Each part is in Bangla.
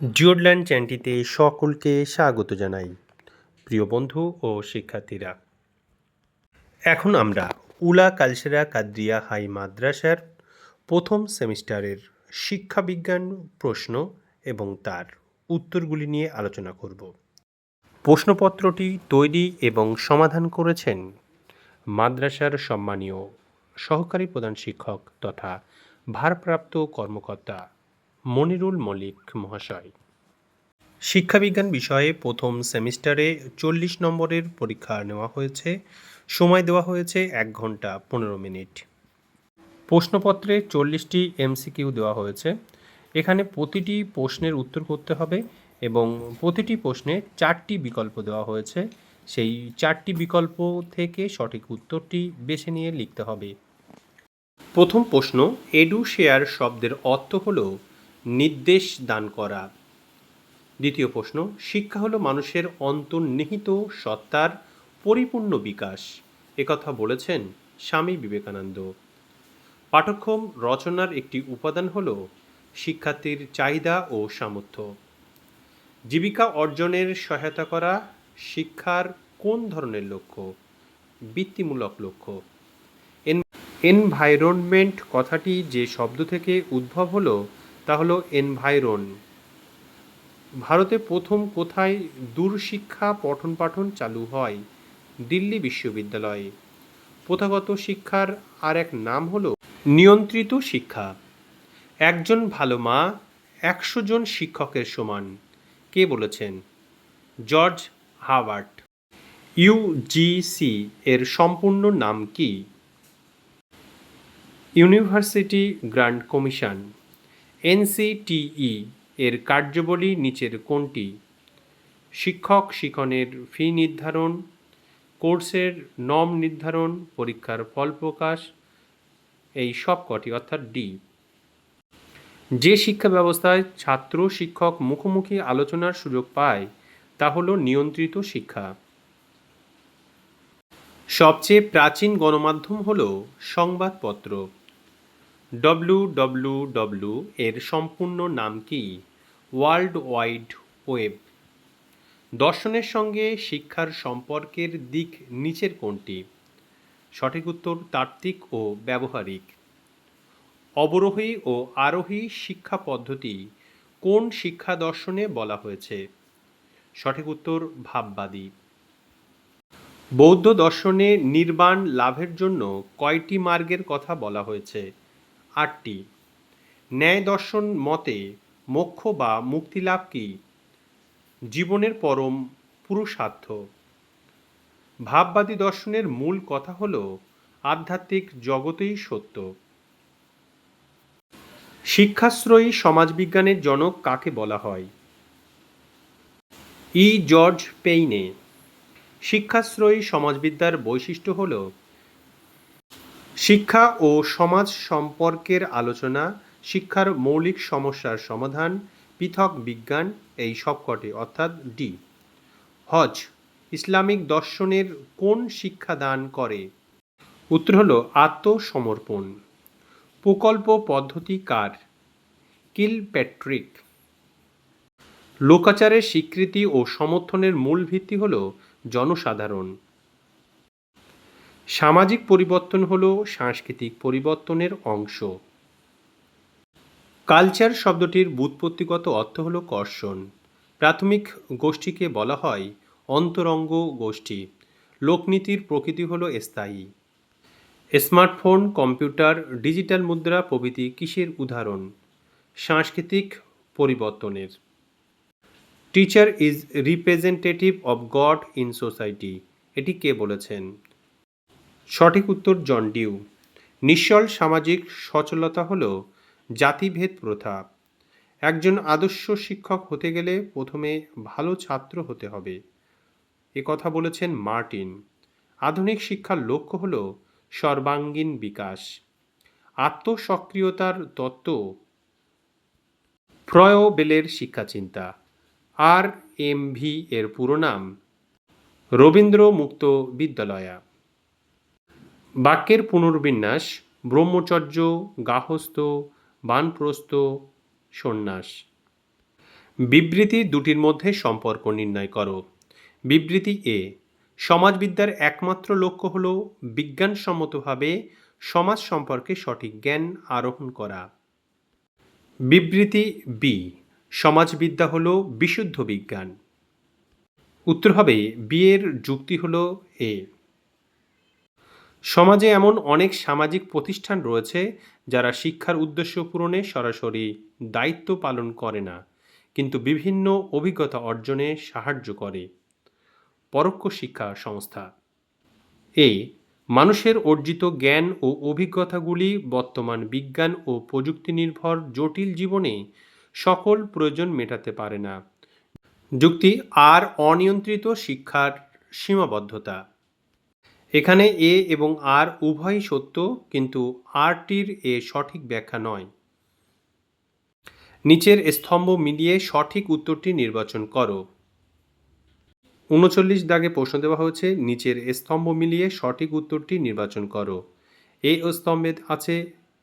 জিওডল্যান্ড চ্যানেলটিতে সকলকে স্বাগত জানাই, প্রিয় বন্ধু ও শিক্ষার্থীরা। এখন আমরা উলা কালসেরা কাদ্রিয়া হাই মাদ্রাসার প্রথম সেমিস্টারের শিক্ষাবিজ্ঞান প্রশ্ন এবং তার উত্তরগুলি নিয়ে আলোচনা করব। প্রশ্নপত্রটি তৈরি এবং সমাধান করেছেন মাদ্রাসার সম্মানীয় সহকারী প্রধান শিক্ষক তথা ভারপ্রাপ্ত কর্মকর্তা মনিরুল মল্লিক মহাশয়। শিক্ষাবিজ্ঞান বিষয়ে প্রথম সেমিস্টারে চল্লিশ নম্বরের পরীক্ষা নেওয়া হয়েছে। সময় দেওয়া হয়েছে এক ঘণ্টা পনেরো মিনিট। প্রশ্নপত্রে চল্লিশটি এমসিকিউ দেওয়া হয়েছে। এখানে প্রতিটি প্রশ্নের উত্তর করতে হবে এবং প্রতিটি প্রশ্নে চারটি বিকল্প দেওয়া হয়েছে। সেই চারটি বিকল্প থেকে সঠিক উত্তরটি বেছে নিয়ে লিখতে হবে। প্রথম প্রশ্ন, এডু শেয়ার শব্দের অর্থ হল নির্দেশ দান করা। দ্বিতীয় প্রশ্ন, শিক্ষা হলো মানুষের অন্তর্নিহিত সত্তার পরিপূর্ণ বিকাশ। একথা বলেছেন স্বামী বিবেকানন্দ। পাঠ্যক্রম রচনার একটি উপাদান হল শিক্ষার্থীর চাহিদা ও সামর্থ্য। জীবিকা অর্জনের সহায়তা করা শিক্ষার কোন ধরনের লক্ষ্য? বৃত্তিমূলক লক্ষ্য। এনভায়রনমেন্ট কথাটি যে শব্দ থেকে উদ্ভব হলো তা হলো এনভায়রন ভারতে প্রথম কোথায় দূরশিক্ষা পঠন পাঠন চালু হয়? দিল্লি বিশ্ববিদ্যালয়ে। প্রথাগত শিক্ষার আর এক নাম হলো নিয়ন্ত্রিত শিক্ষা। একজন ভালো মা, একশো জন শিক্ষকের সমান। কে বলেছেন? George Howard. ইউজিসি এর সম্পূর্ণ নাম কি? University grand commission. এনসিটিই এর কার্যবলী নিচের কোনটি? শিক্ষক শিক্ষণের ফি নির্ধারণ, কোর্সের নম নির্ধারণ, পরীক্ষার ফল প্রকাশ, এই সব কটি, অর্থাৎ ডি। যে শিক্ষা ব্যবস্থায় ছাত্র শিক্ষক মুখোমুখি আলোচনার সুযোগ পায়, তা হলো নিয়ন্ত্রিত শিক্ষা। সবচেয়ে প্রাচীন গণমাধ্যম হল সংবাদপত্র। ডব্লু এর সম্পূর্ণ নাম কি? ওয়ার্ল্ড ওয়াইড ওয়েব দর্শনের সঙ্গে শিক্ষার সম্পর্কের দিক নিচের কোনটি? সঠিক উত্তর তাত্ত্বিক ও ব্যবহারিক। অবরোহী ও আরোহী শিক্ষা পদ্ধতি কোন শিক্ষা দর্শনে বলা হয়েছে? সঠিক উত্তর ভাববাদী। বৌদ্ধ দর্শনে নির্বাণ লাভের জন্য কয়টি মার্গের কথা বলা হয়েছে? আটটি। ন্যায় দর্শন মতে মোক্ষ বা মুক্তিলাভ কি? জীবনের পরম পুরুষার্থ। ভাববাদী দর্শনের মূল কথা হল আধ্যাত্মিক জগতেই সত্য। শিক্ষাশ্রয়ী সমাজবিজ্ঞানের জনক কাকে বলা হয়? ই. জর্জ পেইনে। শিক্ষাশ্রয়ী সমাজবিদ্যার বৈশিষ্ট্য হল শিক্ষা ও সমাজ সম্পর্কের আলোচনা, শিক্ষার মৌলিক সমস্যার সমাধান, পৃথক বিজ্ঞান, এই সবকটি অর্থাৎ ডি হজ, ইসলামিক দর্শনের কোন শিক্ষা দান করে? উত্তর হল আত্মসমর্পণ। প্রকল্প পদ্ধতি কার? কিল প্যাট্রিক লোকাচারের স্বীকৃতি ও সমর্থনের মূল ভিত্তি হল জনসাধারণ। সামাজিক পরিবর্তন হল সাংস্কৃতিক পরিবর্তনের অংশ। কালচার শব্দটির ব্যুৎপত্তিগত অর্থ হল কর্ষণ। প্রাথমিক গোষ্ঠীকে বলা হয় অন্তরঙ্গ গোষ্ঠী। লোকনীতির প্রকৃতি হল স্থায়ী। স্মার্টফোন, কম্পিউটার, ডিজিটাল মুদ্রা প্রভৃতি কিসের উদাহরণ? সাংস্কৃতিক পরিবর্তনের। Teacher is representative of God in society এটি কে বলেছেন? সঠিক উত্তর জন ডিউ। নিশ্চল সামাজিক সচলতা হল জাতিভেদ প্রথা। একজন আদর্শ শিক্ষক হতে গেলে প্রথমে ভালো ছাত্র হতে হবে। এ কথা বলেছেন মার্টিন। আধুনিক শিক্ষার লক্ষ্য হল সর্বাঙ্গীন বিকাশ। আত্মসক্রিয়তার তত্ত্ব ফ্রয়োবেলের শিক্ষাচিন্তা। আর এম ভি এর পুরো নাম রবীন্দ্র মুক্ত বিদ্যালয়া। বাক্যের পুনর্বিন্যাস, ব্রহ্মচর্য গাহস্থ বানপ্রস্থ, সন্ন্যাস। বিবৃতি দুটির মধ্যে সম্পর্ক নির্ণয় করো। বিবৃতি এ, সমাজবিদ্যার একমাত্র লক্ষ্য হল বিজ্ঞানসম্মতভাবে সমাজ সম্পর্কে সঠিক জ্ঞান আরোহণ করা। বিবৃতি বি সমাজবিদ্যা হল বিশুদ্ধ বিজ্ঞান। উত্তর হবে বি এর যুক্তি হল এ। সমাজে এমন অনেক সামাজিক প্রতিষ্ঠান রয়েছে যারা শিক্ষার উদ্দেশ্য পূরণে সরাসরি দায়িত্ব পালন করে না, কিন্তু বিভিন্ন অভিজ্ঞতা অর্জনে সাহায্য করে। পরোক্ষ শিক্ষা সংস্থা। এ, মানুষের অর্জিত জ্ঞান ও অভিজ্ঞতাগুলি বর্তমান বিজ্ঞান ও প্রযুক্তি নির্ভর জটিল জীবনে সকল প্রয়োজন মেটাতে পারে না। যুক্তি আর অনিয়ন্ত্রিত শিক্ষার সীমাবদ্ধতা। এখানে এ এবং আর উভয়ই সত্য, কিন্তু আরটির এ সঠিক ব্যাখ্যা নয়। নিচের স্তম্ভ মিলিয়ে সঠিক উত্তরটি নির্বাচন করো। উনচল্লিশ দাগে প্রশ্ন দেওয়া হয়েছে, নিচের স্তম্ভ মিলিয়ে সঠিক উত্তরটি নির্বাচন করো। এই স্তম্ভে আছে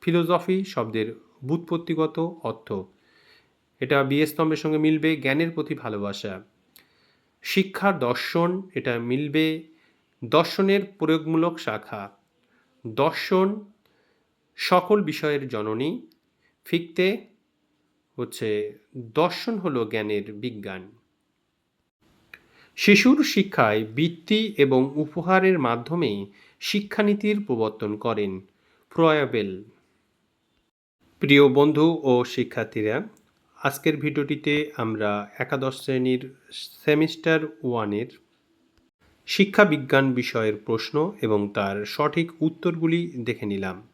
ফিলোসফি শব্দের বুৎপত্তিগত অর্থ। এটা বি স্তম্ভের সঙ্গে মিলবে জ্ঞানের প্রতি ভালোবাসা। শিক্ষা দর্শন, এটা মিলবে দর্শনের প্রয়োগমূলক শাখা। দর্শন সকল বিষয়ের জননী। ফিকতে হচ্ছে দর্শন হলো জ্ঞানের বিজ্ঞান। শিশুর শিক্ষায় বৃত্তি এবং উপহারের মাধ্যমে শিক্ষানীতির প্রবর্তন করেন প্রয়াবেল। প্রিয় বন্ধু ও শিক্ষার্থীরা, আজকের ভিডিওটিতে আমরা একাদশ শ্রেণির সেমিস্টার ওয়ানের শিক্ষা বিজ্ঞান বিষয়ের প্রশ্ন এবং তার সঠিক উত্তরগুলি দেখে নিলাম।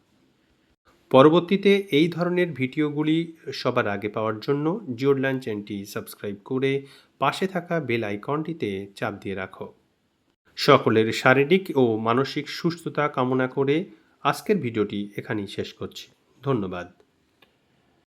পরবর্তীতে এই ধরনের ভিডিওগুলি সবার আগে পাওয়ার জন্য জিওডলাইন চ্যানেলটি সাবস্ক্রাইব করে পাশে থাকা বেল আইকনটিতে চাপ দিয়ে রাখো। সকলের শারীরিক ও মানসিক সুস্থতা কামনা করে আজকের ভিডিওটি এখানেই শেষ করছি। ধন্যবাদ।